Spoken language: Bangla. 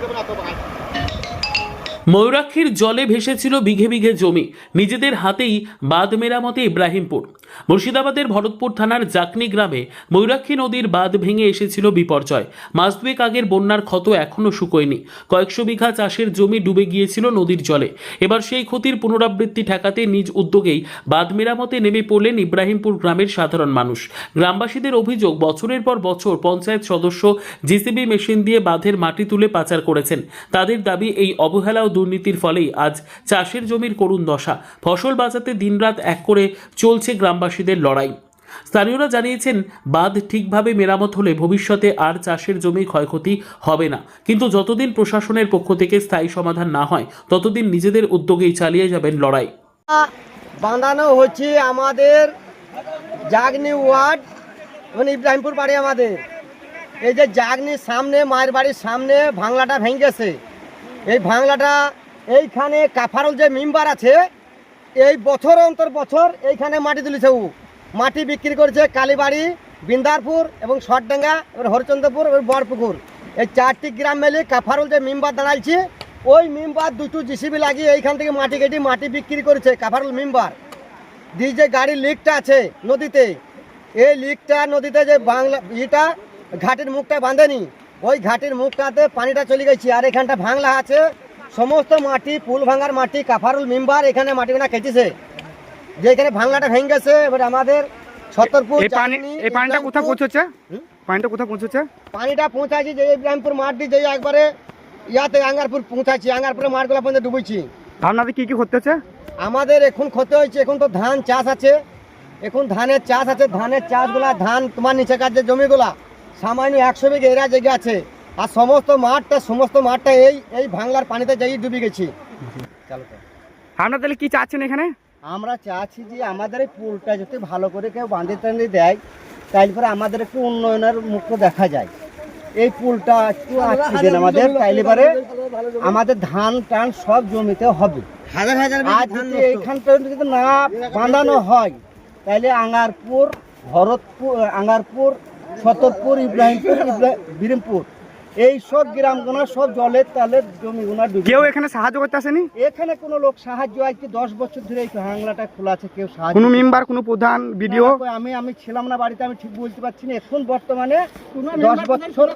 Campeonato Barragem. ময়ূরাক্ষীর জলে ভেসেছিল বিঘে বিঘে জমি। নিজেদের হাতেই বাঁধ মেরামতে ইব্রাহিমপুর। মুর্শিদাবাদের ভরতপুর থানার জাকনি গ্রামে ময়ূরাক্ষী নদীর বাঁধ ভেঙে এসেছিল বিপর্যয়। মাস দুয়েক আগের বন্যার ক্ষত এখনও শুকোয়নি। কয়েকশো বিঘা চাষের জমি ডুবে গিয়েছিল নদীর জলে। এবার সেই ক্ষতির পুনরাবৃত্তি ঠেকাতে নিজ উদ্যোগেই বাঁধ মেরামতে নেমে পড়লেন ইব্রাহিমপুর গ্রামের সাধারণ মানুষ। গ্রামবাসীদের অভিযোগ, বছরের পর বছর পঞ্চায়েত সদস্য জিসিবি মেশিন দিয়ে বাঁধের মাটি তুলে পাচার করেছেন। তাদের দাবি, এই অবহেলা দুর্নীতির ফলেই আজ চাষের জমির করুণ দশা। ফসল বাঁচাতে দিনরাত এক করে চলছে গ্রামবাসীদের লড়াই। স্থানীয়রা জানিয়েছেন, বাঁধ ঠিকভাবে মেরামত হলে ভবিষ্যতে আর চাষের জমি ক্ষয়ক্ষতি হবে না। কিন্তু যতদিন প্রশাসনের পক্ষ থেকে স্থায়ী সমাধান না হয়, ততদিন নিজেদের উদ্যোগেই চালিয়ে যাবেন লড়াই। বাঁধানো হচ্ছে আমাদের জাগনি ওয়ার্ড মানে ইব্রাহিমপুর বাড়ি আমাদের। এই যে জাগনির সামনে, মায়ের বাড়ির সামনে ভাংলাটা ভেঙে গেছে। এই ভাংলাটা এইখানে কাফারল যে মেম্বার আছে, এই বছর অন্তর বছর এইখানে মাটি তুলেছে ও। মাটি বিক্রি করেছে কালীবাড়ি, বিন্দারপুর এবং শটডাঙ্গা এবার হরিচন্দ্রপুর, এবার বড়পুকুর। এই চারটি গ্রাম মিলে কাফারুল যে মেম্বার দাঁড়াইছে, ওই মেম্বার দুটো জিসিবি লাগিয়ে এইখান থেকে মাটি কেটে মাটি বিক্রি করেছে কাফারুল মেম্বার। দিয়ে যে গাড়ির লিকটা আছে নদীতে। এই লিকটা নদীতে যে বাংলা ইটা, ঘাটের মুখটা বাঁধেনি। ওই ঘাটের মুখটাতে পানিটা চলে গেছে আর এখানটা ভাঙলা আছে। সমস্ত মাটি পুল ভাঙার মাটি কাফারুল মেম্বার এখানে মাটিগুলা কেটেছে যে এখানে ভাঙলাটা ভেঙে গেছে এবার আমাদের এই এই পানিটা কোথায় পৌঁছচ্ছে পানিটা কোথায় পৌঁছচ্ছে পানিটা পৌঁছাচ্ছি যে ইব্রাহিমপুর মাঠ দিয়ে যে একবারে ইয়াতে আঙ্গারপুর পৌঁছাচ্ছি আঙ্গারপুরে মাঠগুলো পর্যন্ত ডুবেছি আপনাদের কি কি করতেছে আমাদের এখন ক্ষতি হয়েছে এখন তো ধান চাষ আছে। এখন ধানের চাষ আছে ধানের চাষগুলা ধান তোমার নিচে কাজ যে জমিগুলা সামান্য একশো বিঘে এরা জায়গা আছে। আর সমস্ত মাঠটা সমস্ত মাঠটা এই এই ভাঙলার পানিতে যাই ডুবে গেছি। চালু। আপনারা তাহলে কি চাচ্ছেন এখানে? আমরা চাচ্ছি যে আমাদের এই পুলটা যদি ভালো করে কেউ বাঁধে টান্ধে দেয় তাইলে পরে আমাদের একটু উন্নয়নের মুখ দেখা যায়। এই পুলটা একটু আটকে দেন আমাদের তাইলে পরে আমাদের ধান টান সব জমিতে হবে। হাজার হাজার আর যদি এইখান পর্যন্ত যদি না বাঁধানো হয় তাইলে আঙ্গারপুর ভরতপুর আঙ্গারপুর ছতরপুর ইব্রাহিমপুর বিরিমপুর। এই সব গ্রামগুলো সব জলের তালে জমি ডুবে কেউ এখানে সাহায্য করতে আসেনি? এখানে কোনো লোক সাহায্য আছে দশ বছর ধরে এই হাংলাটা খোলা আছে কেউ সাহায্য কোনো মেম্বার কোনো প্রধান ভিডিও আমি আমি ছিলাম না বাড়িতে আমি ঠিক বলতে পারছি না। এখন বর্তমানে দশ বছর